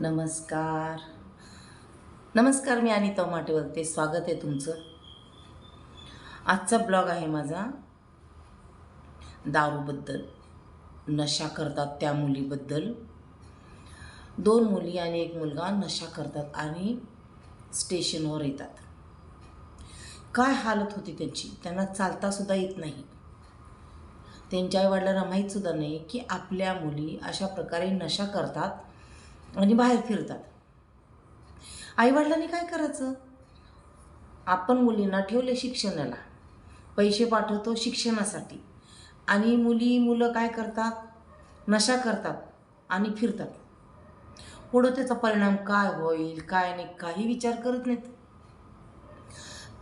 नमस्कार. नमस्कार मी अनिता माटे बोलते. स्वागत आहे तुमचं. आजचा ब्लॉग आहे माझा दारूबद्दल नशा करतात त्या मुलीबद्दल. दोन मुली आणि एक मुलगा नशा करतात आणि स्टेशनवर येतात. काय हालत होती त्यांची? त्यांना चालतासुद्धा येत नाही. त्यांच्या आईवडिलांना माहीतसुद्धा नाही की आपल्या मुली अशा प्रकारे नशा करतात आणि बाहेर फिरतात. आईवडिलांनी काय करायचं? आपण मुलींना ठेवले शिक्षणाला. पैसे पाठवतो शिक्षणासाठी. आणि मुली मुलं काय करतात? नशा करतात आणि फिरतात. पुढं त्याचा परिणाम काय होईल काय नाही काही विचार करत नाहीत.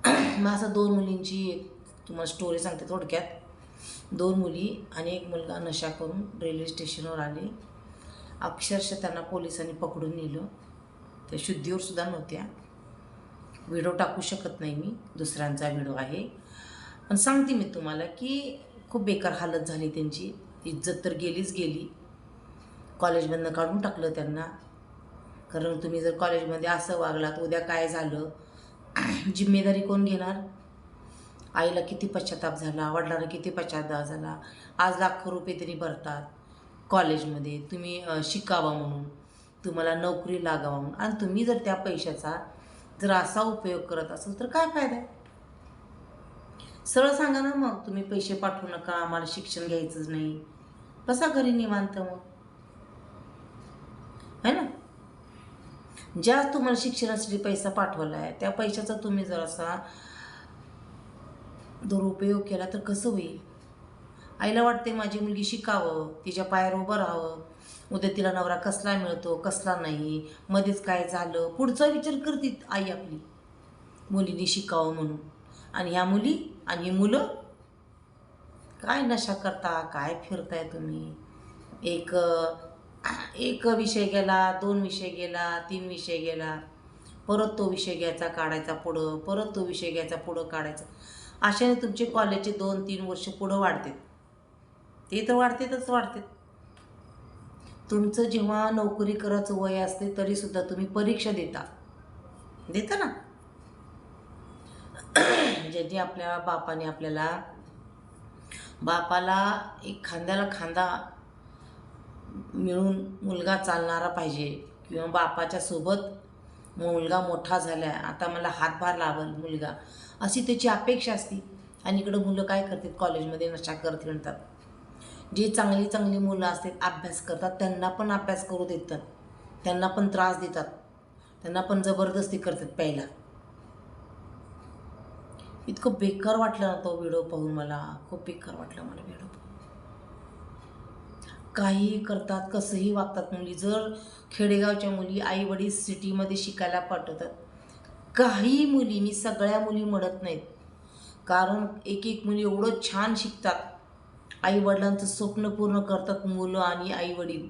मग असं दोन मुलींची एक तुम्हाला स्टोरी सांगते थोडक्यात. दोन मुली आणि एक मुलगा नशा करून रेल्वे स्टेशनवर आले. अक्षरशः त्यांना पोलिसांनी पकडून नेलं. त्या शुद्धीवर सुद्धा नव्हत्या. व्हिडिओ टाकू शकत नाही मी. दुसऱ्यांचा व्हिडिओ आहे. पण सांगते मी तुम्हाला की खूप बेकार हालत झाली त्यांची. इज्जत तर गेलीच गेली. कॉलेजमधनं काढून टाकलं त्यांना. कारण तुम्ही जर कॉलेजमध्ये असं वागलात उद्या काय झालं? जिम्मेदारी कोण घेणार? आईला किती पश्चाताप झाला वडिलांना किती पश्चाताप झाला? आज लाखो रुपये तरी भरतात. कॉलेजमध्ये तुम्ही शिकावा म्हणून तुम्हाला नोकरी लागावा म्हणून. आणि तुम्ही जर त्या पैशाचा जर असा उपयोग करत असाल तर काय फायदा आहे? सरळ सांगा ना मग तुम्ही पैसे पाठवू नका आम्हाला शिक्षण घ्यायचंच नाही. बसा घरी निवांत मग. है ना? ज्या तुम्हाला शिक्षणासाठी पैसा पाठवला आहे त्या पैशाचा तुम्ही जर असा दुरुपयोग केला तर कसं होईल? आईला वाटते माझी मुलगी शिकावं तिच्या पायावर उभं राहावं. उद्या तिला नवरा कसला मिळतो कसला नाही मध्येच काय झालं? पुढचा विचार करतीत आई आपली. मुलीने शिकावं म्हणून. आणि ह्या मुली आणि मुलं काय नशा करता काय फिरताय तुम्ही? एक एक विषय गेला दोन विषय गेला तीन विषय गेला. परत तो विषय घ्यायचा काढायचा पुढं परत तो विषय घ्यायचा पुढं काढायचा. अशाने तुमचे कॉलेजचे दोन तीन वर्ष पुढं वाढतात. ते तर वाढतेच वाढते तुमचं जेव्हा नोकरी करायचं वय असते तरीसुद्धा तुम्ही परीक्षा देता. देता ना. म्हणजे ज्यांनी आपल्या बापाने आपल्याला बापाला एक खांद्याला खांदा मिळून मुलगा चालणारा पाहिजे किंवा बापाच्या सोबत मुलगा मोठा झाला आता मला हातभार लावल मुलगा अशी त्याची अपेक्षा असते. आणि इकडं मुलं काय करतात? कॉलेजमध्ये नशा करत म्हणतात. जी चांगली चांगली मुलं असतात अभ्यास करतात त्यांना पण अभ्यास करू देतात. त्यांना पण त्रास देतात. त्यांना पण जबरदस्ती करतात पहिला इतकं बेकार वाटलं ना तो व्हिडिओ पाहून मला. खूप बेकार वाटलं मला व्हिडिओ पाहून. काहीही करतात कसंही वागतात मुली. जर खेडेगावच्या मुली आई वडील सिटीमध्ये शिकायला पाठवतात. काही मुली मी सगळ्या मुली म्हणत नाहीत. कारण एक एक मुली एवढं छान शिकतात. आईवडिलांचं स्वप्न पूर्ण करतात मुलं आणि आईवडील.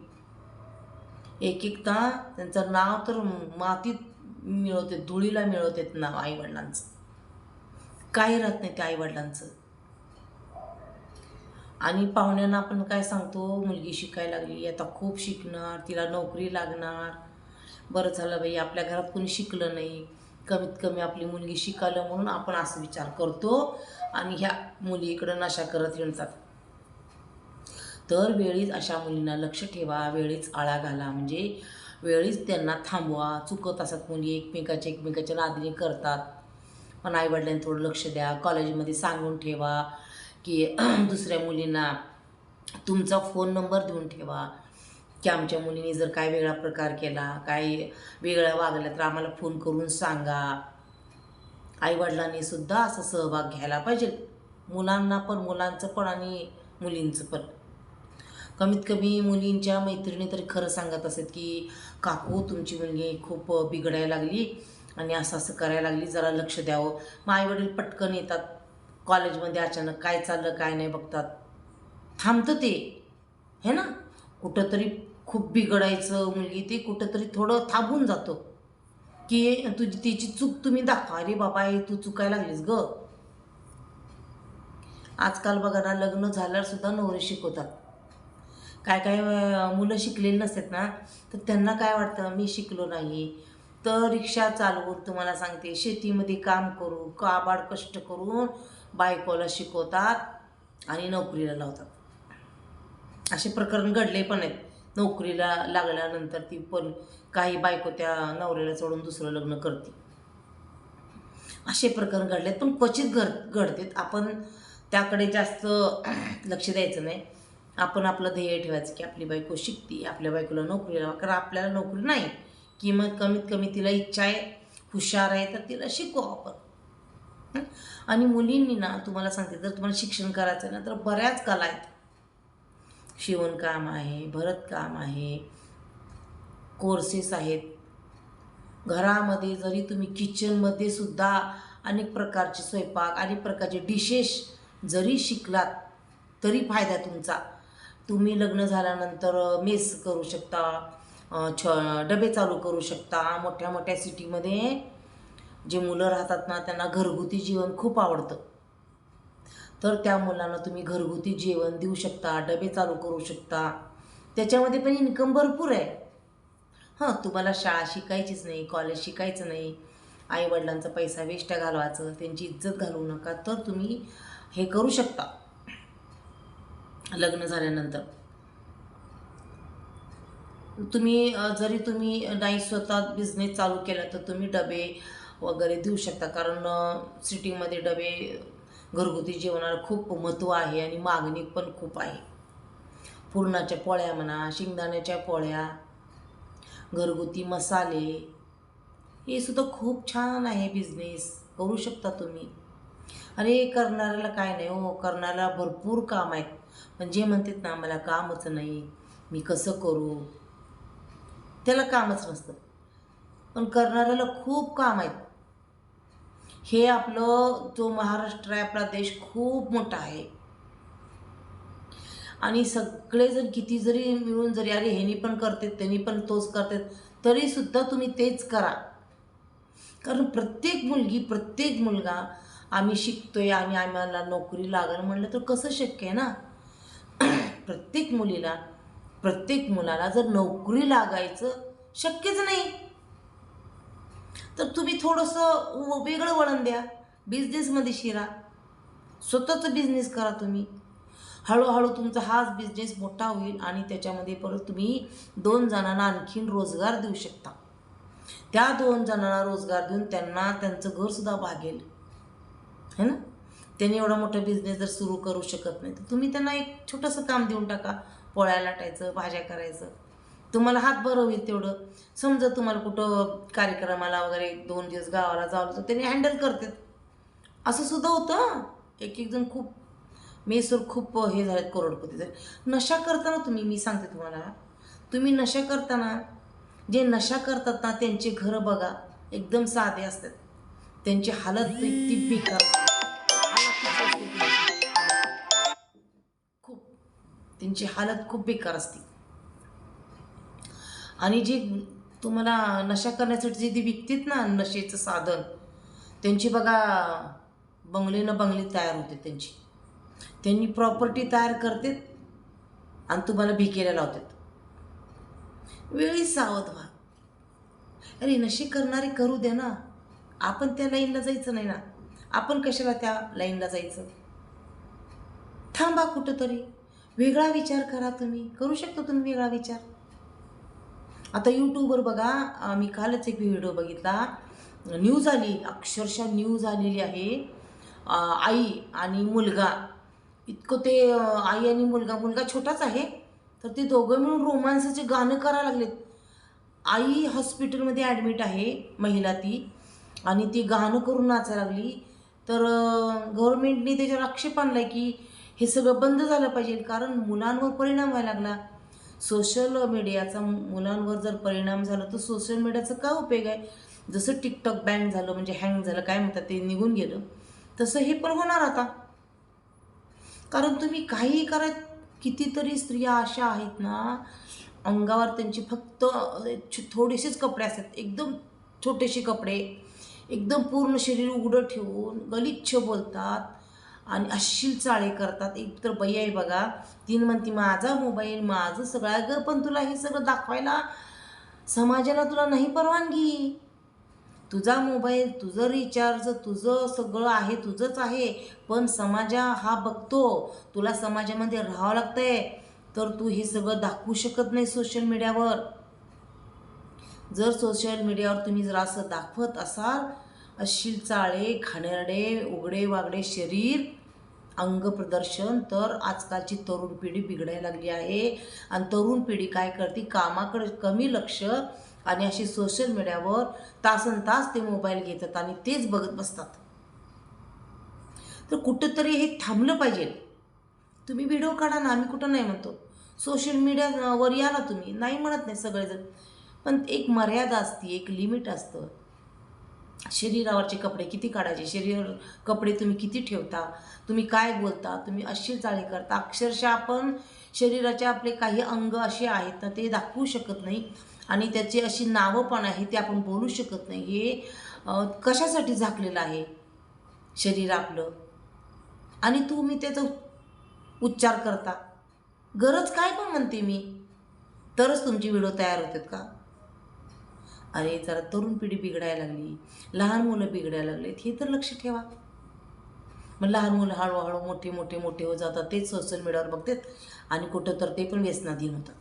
एक एकदा त्यांचं नाव तर मातीत मिळवते धुळीला मिळवतात नाव आईवडिलांचं. काही राहत नाही त्या आईवडिलांचं. आणि पाहुण्यांना आपण काय सांगतो मुलगी शिकायला लागली आता खूप शिकणार तिला नोकरी लागणार. बरं झालं बाई आपल्या घरात कोणी शिकलं नाही. कमीत कमी आपली मुलगी शिकायला म्हणून आपण असं विचार करतो आणि ह्या मुली इकडं नशा करत हिंडतात. तर वेळीच अशा मुलींना लक्ष ठेवा वेळीच आळा घाला. म्हणजे वेळीच त्यांना थांबवा. चुकत असतात मुली एकमेकाच्या एकमेकाच्या नादीने करतात. पण आईवडिलांनी थोडं लक्ष द्या. कॉलेजमध्ये सांगून ठेवा की दुसऱ्या मुलींना तुमचा फोन नंबर देऊन ठेवा की आमच्या मुलीने जर काय वेगळा प्रकार केला काय वेगळ्या वागल्या तर आम्हाला फोन करून सांगा. आईवडिलांनी सुद्धा असा सहभाग घ्यायला पाहिजे. मुलांना पण मुलांचं पण आणि मुलींचं पण. कमीत कमी मुलींच्या मैत्रिणी तरी खरं सांगत असत की काकू तुमची मुलगी खूप बिघडायला लागली आणि असं असं करायला लागली. जरा लक्ष द्यावं. मग आईवडील पटकन येतात. कॉलेजमध्ये अचानक काय चाललं काय नाही बघतात. थांबतं ते. हे ना? कुठंतरी खूप बिघडायचं मुलगी ते कुठंतरी थोडं थांबून जातो. की तुझी तिची चूक तुम्ही दाखवा. अरे बाबा हे तू चुकायला लागलीस ग. आजकाल बघा ना लग्न झाल्यावर सुद्धा नवरे शिकवतात. काय काय मुलं शिकलेली नसतात ना तर त्यांना काय वाटतं? मी शिकलो नाही. तर रिक्षा चालवून तुम्हाला सांगते शेतीमध्ये काम करू काबाड कष्ट करून बायकोला शिकवतात आणि नोकरीला लावतात. असे प्रकरण घडले पण आहेत. नोकरीला लागल्यानंतर ती पण काही बायको त्या नवऱ्याला सोडून दुसरं लग्न करते. असे प्रकरण घडलेत पण क्वचित घड घडतेत. आपण त्याकडे जास्त लक्ष द्यायचं नाही. आपण आपलं ध्येय ठेवायचं की आपली बायको शिकते आपल्या बायकोला नोकरी लावा. कारण आपल्याला नोकरी नाही. किंमत कमीत कमी तिला इच्छा आहे हुशार आहे तर तिला शिकू आपण. आणि मुलींनी ना तुम्हाला सांगते जर तुम्हाला शिक्षण करायचं आहे ना तर बऱ्याच कला आहेत शिवणकाम आहे भरतकाम आहे कोर्सेस आहेत. घरामध्ये जरी तुम्ही किचनमध्ये सुद्धा अनेक प्रकारचे स्वयंपाक अनेक प्रकारचे डिशेस जरी शिकलात तरी फायदा तुमचा. तुम्ही लग्न झाल्यानंतर मेस करू शकता छ डबे चालू करू शकता. मोठ्या मोठ्या सिटीमध्ये जे मुलं राहतात ना त्यांना घरगुती जेवण खूप आवडतं. तर त्या मुलांना तुम्ही घरगुती जेवण देऊ शकता डबे चालू करू शकता. त्याच्यामध्ये पण इन्कम भरपूर आहे. हां तुम्हाला शाळा शिकायचीच नाही कॉलेज शिकायचं नाही. आईवडिलांचा पैसा वेस्ट घालवायचं त्यांची इज्जत घालवू नका. तर तुम्ही हे करू शकता. लग्न झाल्यानंतर. तुम्ही जरी तुम्ही नाही स्वतः बिझनेस चालू केला तर तुम्ही डबे वगैरे देऊ शकता. कारण सिटीमध्ये डबे घरगुती जेवणाला खूप महत्त्व आहे आणि मागणी पण खूप आहे. पुरणाच्या पोळ्या म्हणा शेंगदाण्याच्या पोळ्या घरगुती मसाले हे सुद्धा खूप छान आहे बिझनेस करू शकता तुम्ही. अरे करणाऱ्याला काय नाही हो. करणाऱ्याला भरपूर काम आहेत पण जे म्हणतात ना मला कामच नाही मी कसं करू? त्याला कामच नसतं. पण करणाऱ्याला खूप काम आहेत. हे आपलं जो महाराष्ट्र आहे आपला देश खूप मोठा आहे. आणि सगळेजण किती जरी मिळून जरी अरे ह्यानी पण करतात त्यांनी पण तोच करतात तरीसुद्धा तुम्ही तेच करा. कारण प्रत्येक मुलगी प्रत्येक मुलगा आम्ही शिकतोय आणि आम्हाला नोकरी लागल म्हणलं तर कसं शक्य आहे ना? प्रत्येक मुलीला प्रत्येक मुलाला जर नोकरी लागायचं शक्यच नाही. तर तुम्ही थोडंसं वेगळं वळण द्या. बिझनेसमध्ये शिरा. स्वतःचं बिझनेस करा तुम्ही. हळूहळू तुमचा हाच बिझनेस मोठा होईल आणि त्याच्यामध्ये परत तुम्ही दोन जणांना आणखीन रोजगार देऊ शकता. त्या दोन जणांना रोजगार देऊन त्यांना त्यांचं घरसुद्धा भागेल है ना? त्यांनी एवढा मोठा बिझनेस जर सुरू करू शकत नाही तर तुम्ही त्यांना एक छोटंसं काम देऊन टाका. पोळ्या लाटायचं भाज्या करायचं. तुम्हाला हात बरं होईल तेवढं. समजा तुम्हाला कुठं कार्यक्रमाला वगैरे एक दोन दिवस गावाला जावं तर त्यांनी हँडल करतात. असं सुद्धा होतं एक एक जण खूप मेसूर खूप हे झालेत करोडपती झाले नशा करताना तुम्ही मी सांगते तुम्हाला तुम्ही नशा करताना जे नशा करतात ना त्यांचे घरं बघा एकदम साधे असतात. त्यांची हालत इतकी बेकार त्यांची हालत खूप बेकार असते. आणि जे तुम्हाला नशा करण्यासाठी जे विकतात ना नशेचं साधन त्यांची बघा बंगले न बंगले तयार होते त्यांची. त्यांनी प्रॉपर्टी तयार करतात आणि तुम्हाला भिकेला लावतात. वेळी सावध व्हा. अरे नशे करणारे करू द्या ना. आपण त्या लाईनला जायचं नाही ना. आपण कशाला त्या लाईनला जायचं? थांबा कुठंतरी. वेगळा विचार करा तुम्ही. करू शकता तुम्ही वेगळा विचार? आता यूट्यूबवर बघा मी कालच एक व्हिडिओ बघितला. न्यूज आली अक्षरशः न्यूज आलेली आहे. आई आणि मुलगा. इतकं ते आई आणि मुलगा मुलगा छोटाच आहे. तर ते दोघं मिळून रोमांसाचे गाणं करायला लागलेत. आई हॉस्पिटलमध्ये ॲडमिट आहे महिला ती. आणि ती गाणं करून नाचायला लागली. तर गव्हर्मेंटने त्याच्यावर आक्षेप आणला की हे सगळं बंद झालं पाहिजे कारण मुलांवर परिणाम व्हायला लागला. सोशल मीडियाचा मुलांवर जर परिणाम झाला तर सोशल मीडियाचा काय उपयोग आहे? जसं टिकटॉक बॅन झालं म्हणजे हँग झालं काय म्हणतात ते निघून गेलं. तसं हे पण होणार आता. कारण तुम्ही काहीही करत कितीतरी स्त्रिया अशा आहेत ना अंगावर त्यांची फक्त छ- थोडेसेच कपडे असतात. एकदम छोटेसे कपडे एकदम पूर्ण शरीर उघडं ठेवून गलिच्छ बोलतात. आणि अशील चाळे करतात. एक तर बाई आहे बघा तीन म्हणते माझा मोबाईल माझं सगळं. अगं पण तुला हे सगळं दाखवायला समाजाला तुला नाही परवानगी. तुझा मोबाईल तुझं रिचार्ज तुझं सगळं आहे तुझंच आहे. पण समाजा हा बघतो. तुला समाजामध्ये राहावं लागतंय. तर तू हे सगळं दाखवू शकत नाही सोशल मीडियावर जर सोशल मीडियावर तुम्ही जर असं दाखवत असाल अशी चाळे घाणेरडे उघडे वागडे शरीर अंग प्रदर्शन. तर आजकालची तरुण पिढी बिघडायला लागली आहे. आणि तरुण पिढी काय करते? कामाकडे कमी लक्ष आणि अशी सोशल मीडियावर तासन तास ते मोबाईल घेतात आणि तेच बघत बसतात. तर कुठंतरी हे थांबलं पाहिजे. तुम्ही व्हिडिओ काढा ना आम्ही कुठं नाही म्हणतो. सोशल मीडियावर या ना तुम्ही. नाही म्हणत नाही सगळेजण. पण एक मर्यादा असते एक लिमिट असतं. शरीरावरचे कपडे किती काढायचे? शरीर कपडे तुम्ही किती ठेवता? तुम्ही काय बोलता? तुम्ही अशी चाळी करता? अक्षरशः आपण शरीराचे आपले काही अंग असे आहेत ना ते दाखवू शकत नाही. आणि त्याची अशी नावं पण आहे ते आपण बोलू शकत नाही. हे कशासाठी झाकलेलं आहे? शरीर आपलं. आणि तुम्ही त्याचा उच्चार करता. गरज काय पण म्हणते मी. तरच तुमची व्हिडिओ तयार होतात का? अरे जरा तरुण पिढी बिघडायला लागली. लहान मुलं बिघडायला लागलीत. हे तर लक्ष ठेवा. मग लहान मुलं हळूहळू मोठे मोठे मोठे होत जातात. तेच सोशल मीडियावर बघतात. आणि कुठं तर ते पण व्यसनाधीन होतात.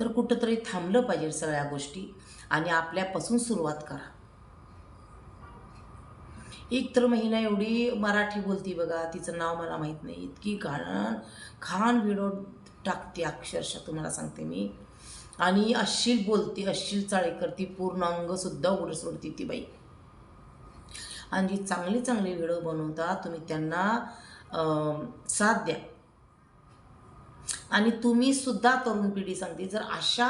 तर कुठंतरी थांबलं पाहिजे सगळ्या गोष्टी आणि आपल्यापासून सुरुवात करा. एक तर महिना एवढी मराठी बोलती बघा. तिचं नाव मला माहीत नाही. इतकी घाण खाण व्हिडिओ टाकते अक्षरशः तुम्हाला सांगते मी. आणि अश्लील बोलते अश्लील चाळे करते पूर्ण अंगसुद्धा उघड सोडते ती बाई. आणि जी चांगली चांगली व्हिडिओ बनवता तुम्ही त्यांना साथ द्या. आणि तुम्ही सुद्धा तरुण पिढी सांगते जर अशा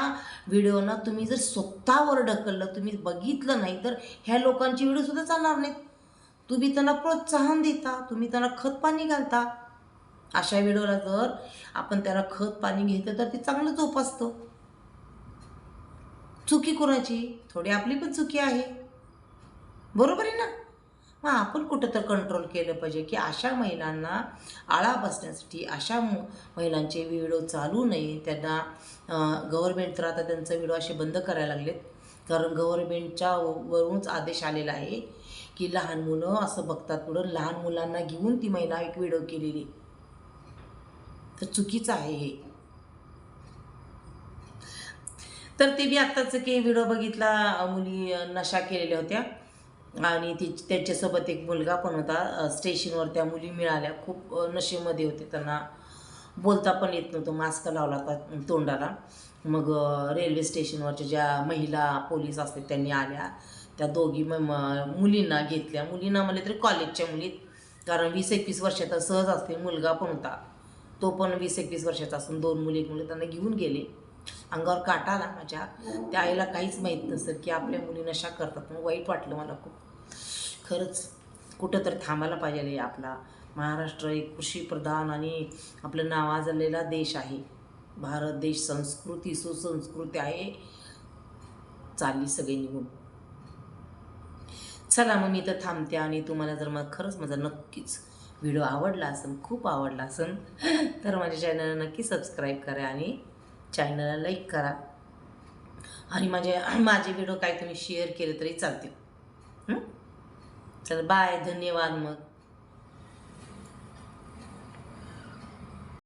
व्हिडिओना तुम्ही जर स्वतःवर ढकललं तुम्ही बघितलं नाही तर ह्या लोकांची व्हिडिओ सुद्धा चालणार नाहीत. तुम्ही त्यांना प्रोत्साहन देता तुम्ही त्यांना खत पाणी घालता. अशा व्हिडिओला जर आपण त्याला खत पाणी घेतलं तर ते चांगलं जोपासतं. चुकी कोणाची? थोडी आपली पण चुकी आहे. बरोबर आहे ना? मग आपण कुठं तर कंट्रोल केलं पाहिजे की अशा महिलांना आळा बसण्यासाठी अशा महिलांचे व्हिडिओ चालू नये. त्यांना गव्हर्मेंट तर आता त्यांचं व्हिडिओ असे बंद करायला लागलेत. कारण गव्हर्मेंटच्या वरूनच आदेश आलेला आहे की लहान मुलं असं बघतात पुढं. लहान मुलांना घेऊन ती महिला एक व्हिडिओ केलेली तर चुकीचं आहे हे. तर ते मी आत्ताच की व्हिडिओ बघितला मुली नशा केलेल्या होत्या. आणि ती त्यांच्यासोबत एक मुलगा पण होता स्टेशनवर त्या मुली मिळाल्या. खूप नशेमध्ये होते. त्यांना बोलता पण येत नव्हतं. मास्क लावला होता तोंडाला. मग रेल्वे स्टेशनवरच्या ज्या महिला पोलीस असतात त्यांनी आल्या. त्या दोघी म म- मुलींना घेतल्या. मुलींना म्हणले तरी कॉलेजच्या मुलीत कारण वीस एकवीस वर्षाचा सहज असते मुलगा पण होता. तो पण वीस एकवीस वर्षाचा असून दोन मुली एक मुली त्यांना घेऊन गेले. अंगावर काटा आला माझ्या. त्या आईला काहीच माहीत नसेल की आपल्या मुली नशा करतात. मग वाईट वाटलं मला खूप. खरंच कुठं तर थांबायला पाहिजे आपला. महाराष्ट्र एक कृषीप्रधान आणि आपलं नावाजलेला देश आहे. भारत देश संस्कृती सुसंस्कृती आहे. चालली सगळी निघून. चला मग मी तर थांबते आणि तुम्हाला जर मग खरंच माझा नक्कीच व्हिडिओ आवडला असेल खूप आवडला असेल तर माझ्या चॅनलला नक्की सबस्क्राईब करा आणि चॅनलला लाईक करा. आणि माझे माझे व्हिडिओ काय तुम्ही शेअर केले तरी चालतील. हं? चला बाय धन्यवाद मग.